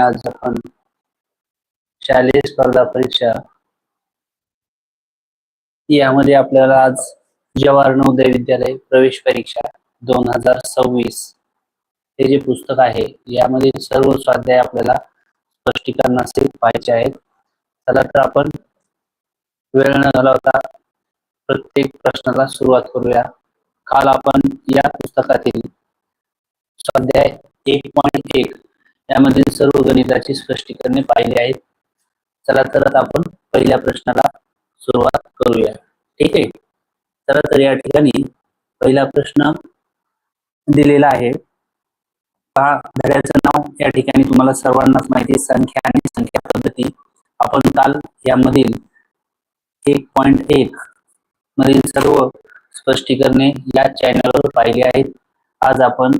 आज आपण शालेय स्पर्धा परीक्षा यामध्ये आपल्याला आज जवाहर नवोदय विद्यालय प्रवेश परीक्षा दोन हजार सव्वीस हे जे पुस्तक आहे यामध्ये सर्व स्वाध्याय आपल्याला स्पष्टीकरणाचे पाहायचे आहेत. चला तर आपण वेळ न घालवता प्रत्येक प्रश्नाला सुरुवात करूया. काल आपण या पुस्तकातील स्वाध्याय एक पॉईंट एक यामधील सर्व गणिताची स्पष्टीकरणे पाहिली आहेत. चला तर आपण पहिल्या प्रश्नाला सुरुवात करूया. ठीक आहे? चला तर या ठिकाणी पहिला प्रश्न दिलेला आहे. पहा धड्याचं नाव या ठिकाणी तुम्हाला सर्वांनाच माहिती आहे. संख्या आणि संख्या पद्धती. आपण काल यामधील एक पॉइंट एक मधील सर्व स्पष्टीकरणे या चॅनलवर पाहिली आहेत. आज आपण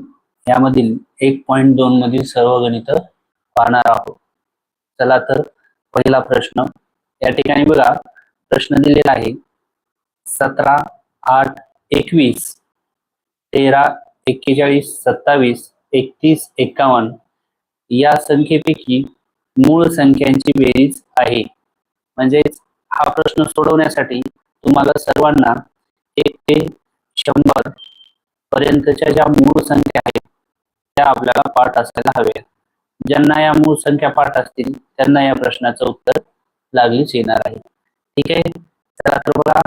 यामधील एक पॉइंट दोन मधील सर्व गणित पाहणार आहोत. चला तर पहिला प्रश्न. या ठिकाणी बघा प्रश्न दिलेला आहे सतरा आठ एकवीस तेरा एक्केचाळीस सत्तावीस एकतीस एक्कावन्न या संख्येपैकी मूळ संख्यांची बेरीज आहे. म्हणजेच हा प्रश्न सोडवण्यासाठी तुम्हाला सर्वांना एक ते शंभर पर्यंतच्या ज्या मूळ संख्या आहेत संख्या आपल्याला पाठ असायला हवे. ज्यांना या मूळ संख्या पाठ असतील त्यांना या प्रश्नाचं उत्तर लागलीच येणार आहे. ठीक आहे? चला तर बघा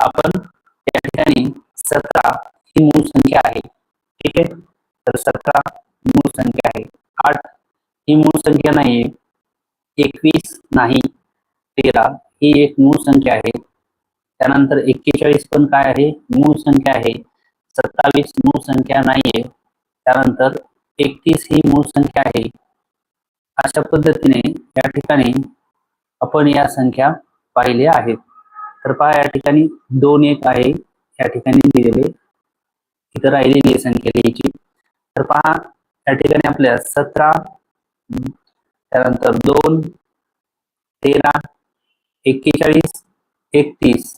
आपण या ठिकाणी सतरा ही मूळ संख्या आहे. ठीक आहे? तर सतरा मूळ संख्या आहे. आठ ही मूळ संख्या नाहीये. एकवीस नाही. तेरा ही एक मूळ संख्या आहे. त्यानंतर एक्केचाळीस पण काय आहे? मूळ संख्या आहे. सत्तावीस मूळ संख्या नाहीये. त्यानंतर एकतीस ही मूळ संख्या आहे. अशा पद्धतीने या ठिकाणी आपण या संख्या पाहिल्या आहेत. तर पहा या ठिकाणी दोन एक आहे. या ठिकाणी दिलेले इथं राहिलेली संख्या लिहायची तर पहा या ठिकाणी आपल्या सतरा त्यानंतर दोन तेरा एक्केचाळीस एकतीस.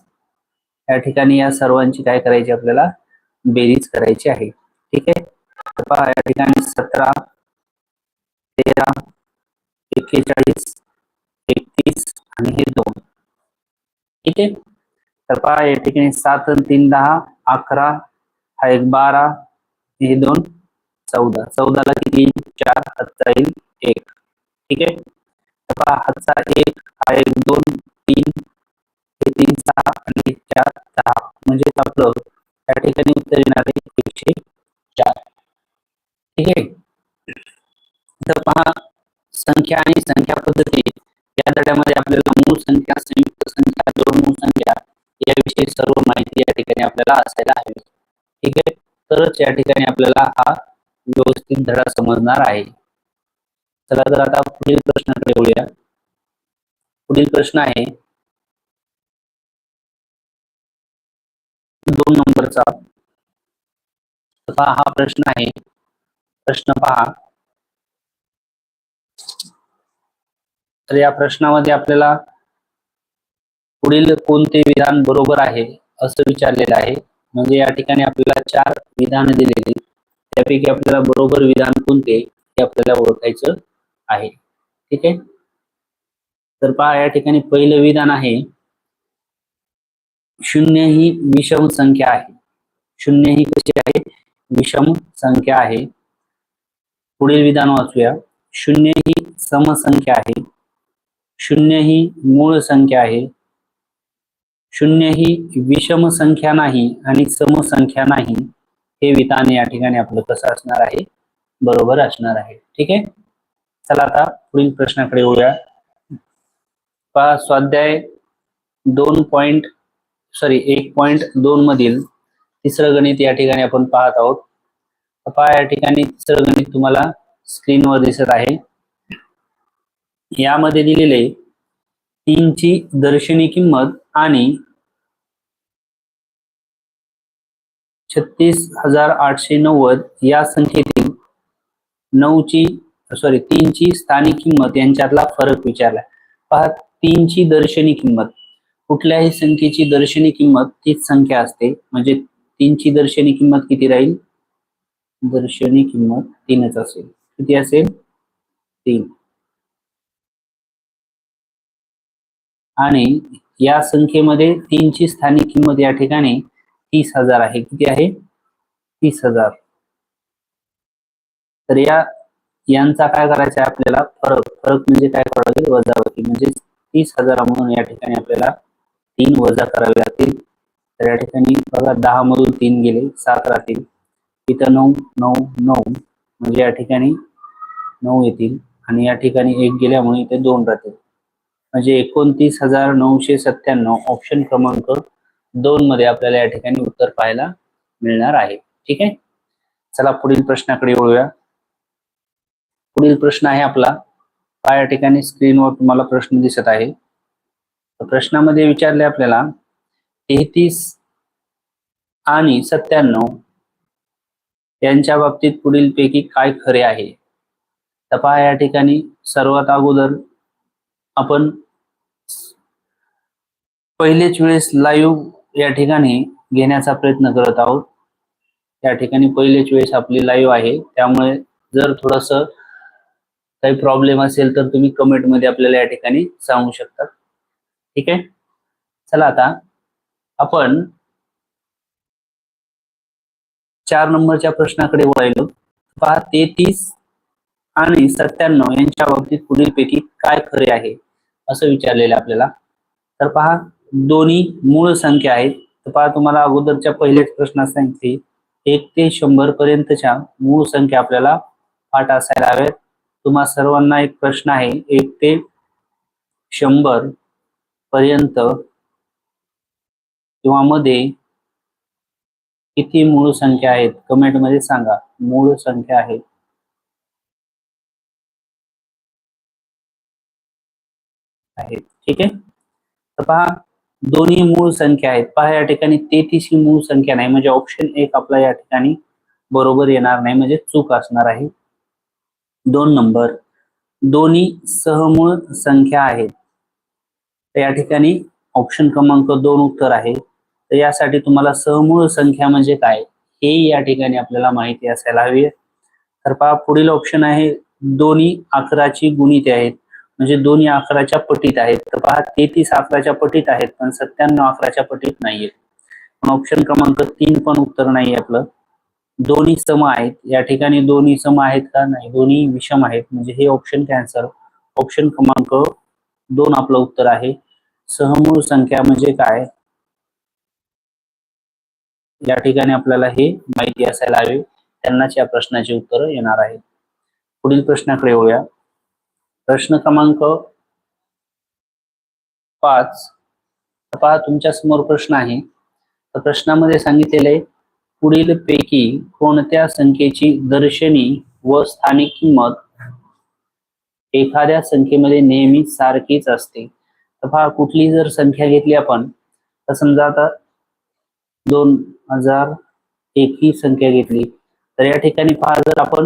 या ठिकाणी या सर्वांची काय करायची आपल्याला? बेरीज करायची आहे. ठीक आहे? पहा या ठिकाणी सतरा तेरा एक्केचाळीस एकतीस आणि हे दोन. ठीक आहे? तर पहा या ठिकाणी सात आणि तीन दहा अकरा हा एक बारा हे दोन चौदा. चौदाला किती? चार हातचा येईल एक. ठीक आहे? तर पहा हातचा एक हा एक दोन तीन हे तीन सहा आणि चार दहा. म्हणजे आपलं या ठिकाणी उत्तर येणार आहे. ठीक आहे? तर पहा संख्या आणि संख्या पद्धती. या धड्यामध्ये आपल्याला मूळ संख्या संयुक्त संख्या दोन मूळ संख्या याविषयी सर्व माहिती या ठिकाणी आपल्याला असायला हवी. ठीक आहे? तरच या ठिकाणी आपल्याला हा व्यवस्थित धडा समजणार आहे. चला तर आता पुढील प्रश्नाकडे वळूया. पुढील प्रश्न आहे दोन नंबरचा. हा प्रश्न आहे प्रश्न पहा. तर या प्रश्नामध्ये आपल्याला पुढील कोणते विधान बरोबर आहे असं विचारलेलं आहे. म्हणजे या ठिकाणी आपल्याला चार विधान दिलेली त्यापैकी आपल्याला बरोबर विधान कोणते हे आपल्याला ओळखायचं आहे. ठीक आहे? तर पहा या ठिकाणी पहिलं विधान आहे शून्य ही विषम संख्या आहे. शून्य ही कशी आहे? विषम संख्या आहे. पुढील विधान वाचूया. शून्य ही समसंख्या आहे. शून्य ही मूळ संख्या आहे. शून्य ही विषम संख्या नाही आणि समसंख्या नाही हे विधान या ठिकाणी आपलं कसं असणार आहे? बरोबर असणार आहे. ठीक आहे? चला आता पुढील प्रश्नाकडे येऊया पहा स्वाध्याय दोन पॉइंट सॉरी एक पॉइंट दोन मधील तिसरं गणित या ठिकाणी आपण पाहत आहोत. पहा या ठिकाणी तिसरं गणित तुम्हाला स्क्रीनवर दिसत आहे. यामध्ये दिलेले तीनची दर्शनी किंमत आणि छत्तीस हजार आठशे नव्वद या संख्येतील नऊची सॉरी तीनची स्थानिक किंमत यांच्यातला फरक विचारला. पहा तीनची दर्शनी किंमत. कुठल्याही संख्येची दर्शनी किंमत तीच संख्या असते. म्हणजे तीनची दर्शनी किंमत किती राहील? दर्शनी किंमत तीनच असेल. किती असेल? तीन. आणि या संख्येमध्ये तीनची स्थानिक किंमत या ठिकाणी तीस हजार आहे. किती आहे? तीस हजार. तर या यांचा काय करायचा आहे आपल्याला? फरक. फरक म्हणजे काय करावं लागेल वजावती म्हणजे तीस हजार म्हणून या ठिकाणी आपल्याला तीन वजा करावे लागतील. तर या ठिकाणी बघा दहा मधून तीन गेले सात राहतील. इथं नऊ नऊ नऊ म्हणजे या ठिकाणी नऊ येतील. आणि या ठिकाणी एक गेल्यामुळे इथे दोन राहतील. म्हणजे एकोणतीस हजार नऊशे सत्त्याण्णव ऑप्शन क्रमांक दोन मध्ये आपल्याला या ठिकाणी उत्तर पाहायला मिळणार आहे. ठीक आहे? चला पुढील प्रश्नाकडे वळूया. पुढील प्रश्न आहे आपला. पहा या ठिकाणी स्क्रीनवर तुम्हाला प्रश्न दिसत आहे. प्रश्नामध्ये विचारले आपल्याला तेहतीस आणि सत्त्याण्णव यांच्या बाबतीत पुढील पैकी काय खरे आहे? तर पहा या ठिकाणी. सर्वात अगोदर आपण पहिलेच वेळेस लाईव्ह या ठिकाणी घेण्याचा प्रयत्न करत आहोत. या ठिकाणी पहिलेच वेळेस आपली लाईव्ह आहे. त्यामुळे जर थोडस काही प्रॉब्लेम असेल तर तुम्ही कमेंटमध्ये आपल्याला या ठिकाणी सांगू शकता. ठीक आहे? चला आता आपण चार नंबरच्या प्रश्नाकडे वळायलो पहा तेहतीस आणि सत्त्याण्णव यांच्या बाबतीत पुढील पैकी काय खरे आहे असं विचारलेलं आपल्याला. तर पहा दोन्ही मूळ संख्या आहेत. तर पहा तुम्हाला अगोदरच्या पहिल्याच प्रश्नात सांगितले. एक ते शंभर पर्यंतच्या मूळ संख्या आपल्याला पाठ असायला हव्यात. तुम्हा सर्वांना एक प्रश्न आहे. एक ते शंभर पर्यंत किंवा मध्ये किती मूळ संख्या आहेत? कमेंटमध्ये सांगा. मूळ संख्या आहे. ठीक आहे? तर पहा दोन्ही मूळ संख्या आहेत. पहा या ठिकाणी तेहतीस ही मूळ संख्या नाही. म्हणजे ऑप्शन एक आपला या ठिकाणी बरोबर येणार नाही. म्हणजे चूक असणार आहे. दोन नंबर दोन्ही सहमूळ संख्या आहेत. तर या ठिकाणी ऑप्शन क्रमांक दोन उत्तर आहे. तर यासाठी तुम्हाला सहमूळ संख्या म्हणजे काय हे या ठिकाणी आपल्याला माहिती असायला हवी तर पहा पुढील ऑप्शन आहे दोन्ही अकराची गुणित आहेत. म्हणजे दोन्ही अकराच्या पटीत आहेत. तर पहा तेहतीस अकराच्या पटीत आहेत पण सत्त्याण्णव अकराच्या पटीत नाहीये. पण ऑप्शन क्रमांक तीन पण उत्तर नाही आपलं. दोन्ही सम आहेत. या ठिकाणी दोन्ही सम आहेत का? नाही. दोन्ही विषम आहेत. म्हणजे हे ऑप्शन कॅन्सर ऑप्शन क्रमांक दोन आपलं उत्तर आहे. सहमूळ संख्या म्हणजे काय? या ठिकाणी आपल्याला हे माहिती असायला हवे. त्यांनाच या प्रश्नाचे उत्तर येणार आहेत. पुढील प्रश्नाकडे येऊया प्रश्न क्रमांक पाच. पहा तुमच्यासमोर प्रश्न आहे. तर प्रश्नामध्ये सांगितलेले पुढील पैकी कोणत्या संख्येची दर्शनी व स्थानिक किंमत एखाद्या संख्येमध्ये नेहमी सारखीच असते? तर पहा कुठली जर संख्या घेतली आपण तर समजा आता दोन हजार एक ही संख्या घेतली. तर या ठिकाणी पहा जर आपण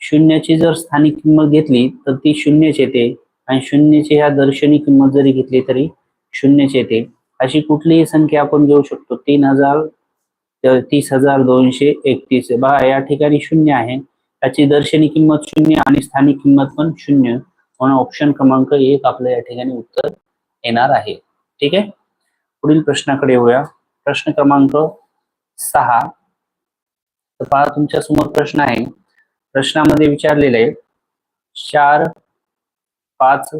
शून्याची जर स्थानिक किंमत घेतली तर ती शून्यच येते. आणि शून्याची ह्या दर्शनी किंमत जरी घेतली तरी शून्यच येते. अशी कुठलीही संख्या आपण घेऊ शकतो. तीन हजार तीस हजार दोनशे एकतीस. बघा या ठिकाणी शून्य आहे. त्याची दर्शनी किंमत शून्य आणि स्थानिक किंमत पण शून्य. म्हणून ऑप्शन क्रमांक एक आपलं या ठिकाणी उत्तर येणार आहे. ठीक आहे? पुढील प्रश्नाकडे येऊया. प्रश्न क्रमांक सहा. तर पहा तुमच्यासमोर प्रश्न आहे. प्रश्नामध्ये विचारलेले आहे चार पाच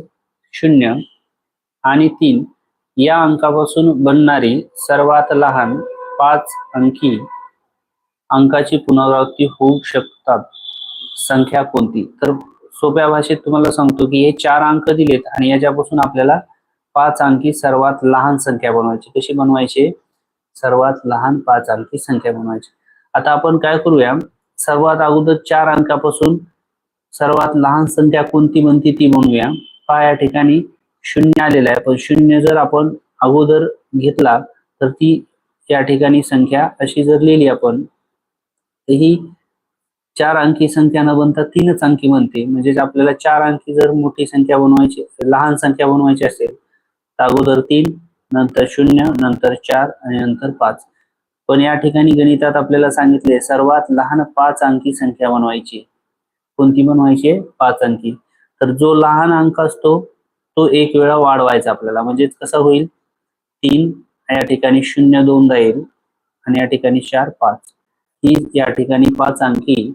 शून्य आणि तीन या अंकापासून बनणारी सर्वात लहान पाच अंकी अंकाची पुनरावृत्ती होऊ शकतात. संख्या कोणती? तर सोप्या भाषेत तुम्हाला सांगतो की हे चार अंक दिलेत आणि याच्यापासून आपल्याला पाच अंकी सर्वात लहान संख्या बनवायची. कशी बनवायची? सर्वात लहान पाच अंकी संख्या बनवायची. आता आपण काय करूया? सर्वात अगोदर चार अंकापासून सर्वात लहान संख्या कोणती म्हणते ती म्हणूया पहा या ठिकाणी शून्य आलेला आहे. पण शून्य जर आपण अगोदर घेतला तर ती या ठिकाणी संख्या अशी जर लिहिली आपण तर ही चार अंकी संख्या न बनता तीनच अंकी बनते. म्हणजे आपल्याला चार अंकी जर मोठी संख्या बनवायची लहान संख्या बनवायची असेल तर अगोदर तीन नंतर शून्य नंतर चार आणि नंतर पाच. पण या ठिकाणी गणितात आपल्याला सांगितले सर्वात लहान पाच अंकी संख्या बनवायची. कोणती बनवायची? पाच अंकी. तर जो लहान अंक असतो तो एक वेळा वाढवायचा आपल्याला. म्हणजे कसं होईल? तीन या ठिकाणी शून्य दोनदा येईल आणि या ठिकाणी चार पाच. ही या ठिकाणी पाच अंकी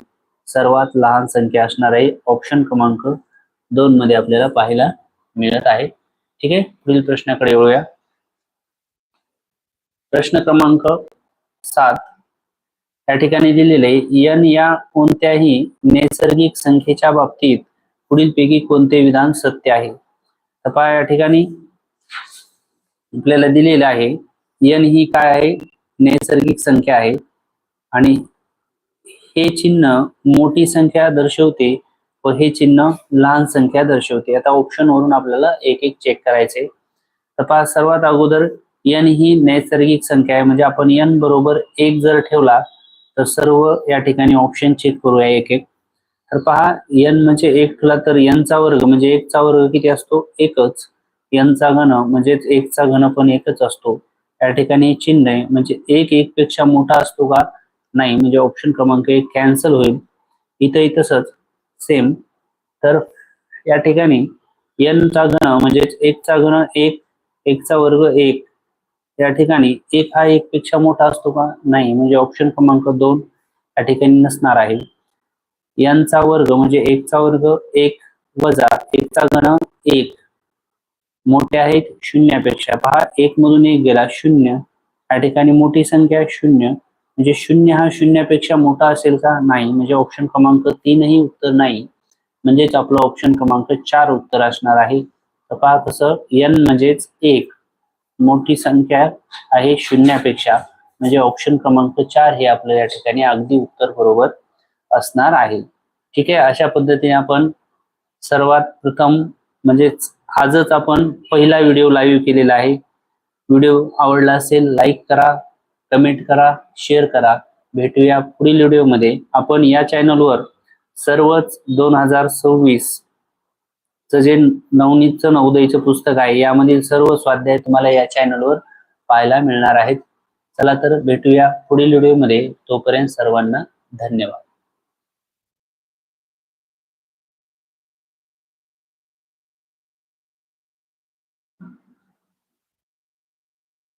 सर्वात लहान संख्या असणार आहे. ऑप्शन क्रमांक दोन मध्ये आपल्याला पाहायला मिळत आहे. ठीक आहे? पुढील प्रश्नाकडे वळूया. प्रश्न क्रमांक सात. या ठिकाणी दिलेले यन या कोणत्याही नैसर्गिक संख्येच्या बाबतीत पुढीलपैकी कोणते विधान सत्य आहे? तर पहा या ठिकाणी आपल्याला दिलेलं आहे यन ही काय आहे? नैसर्गिक संख्या आहे. आणि हे चिन्ह मोठी संख्या दर्शवते व हे चिन्ह लहान संख्या दर्शवते. आता ऑप्शन वरून आपल्याला एक एक चेक करायचे. तर पहा सर्वात अगोदर एन ही नैसर्गिक संख्या आहे. म्हणजे आपण यन बरोबर एक जर ठेवला तर सर्व या ठिकाणी ऑप्शन चेक करूया एक एक तर पहा यन म्हणजे एक ठेवला तर यनचा वर्ग म्हणजे एकचा वर्ग किती असतो? एकच. यनचा घन म्हणजेच एकचा घन पण एकच असतो. या ठिकाणी चिन्ह आहे. म्हणजे एक एक पेक्षा मोठा असतो का? नाही. म्हणजे ऑप्शन क्रमांक एक कॅन्सल होईल. इथंही तसंच सेम तर या ठिकाणी चा घन म्हणजेच एकचा घन एक एकचा वर्ग एक. या ठिकाणी एक हा एक पेक्षा मोठा असतो का? नाही. म्हणजे ऑप्शन क्रमांक दोन या ठिकाणी नसणार आहे. यांचा वर्ग म्हणजे एकचा वर्ग एक वजा एकचा घन एक. मोठे आहेत शून्यापेक्षा. पहा एक मधून एक गेला शून्य. या ठिकाणी मोठी संख्या शून्य. म्हणजे शून्य हा शून्यापेक्षा मोठा असेल का? नाही. म्हणजे ऑप्शन क्रमांक तीनही उत्तर नाही. म्हणजेच आपलं ऑप्शन क्रमांक चार उत्तर असणार आहे. तर पहा कसं एन म्हणजेच एक. मोठी संख्या आहे शून्यापेक्षा. म्हणजे ऑप्शन क्रमांक चार हे आपल्याला या ठिकाणी अगदी उत्तर बरोबर असणार आहे. ठीक आहे? अशा पद्धतीने आपण सर्वात प्रथम म्हणजेच आजच आपण पहिला व्हिडिओ लाईव्ह केलेला आहे. व्हिडिओ आवडला असेल लाईक करा कमेंट करा शेअर करा. भेटूया पुढील व्हिडिओमध्ये आपण या चॅनलवर सर्वच दोन हजार सव्वीस जे नवनीतचं नवोदयचं पुस्तक आहे यामधील सर्व स्वाध्याय तुम्हाला या चॅनलवर पाहायला मिळणार आहेत. चला तर भेटूया पुढील व्हिडिओमध्ये तोपर्यंत सर्वांना धन्यवाद.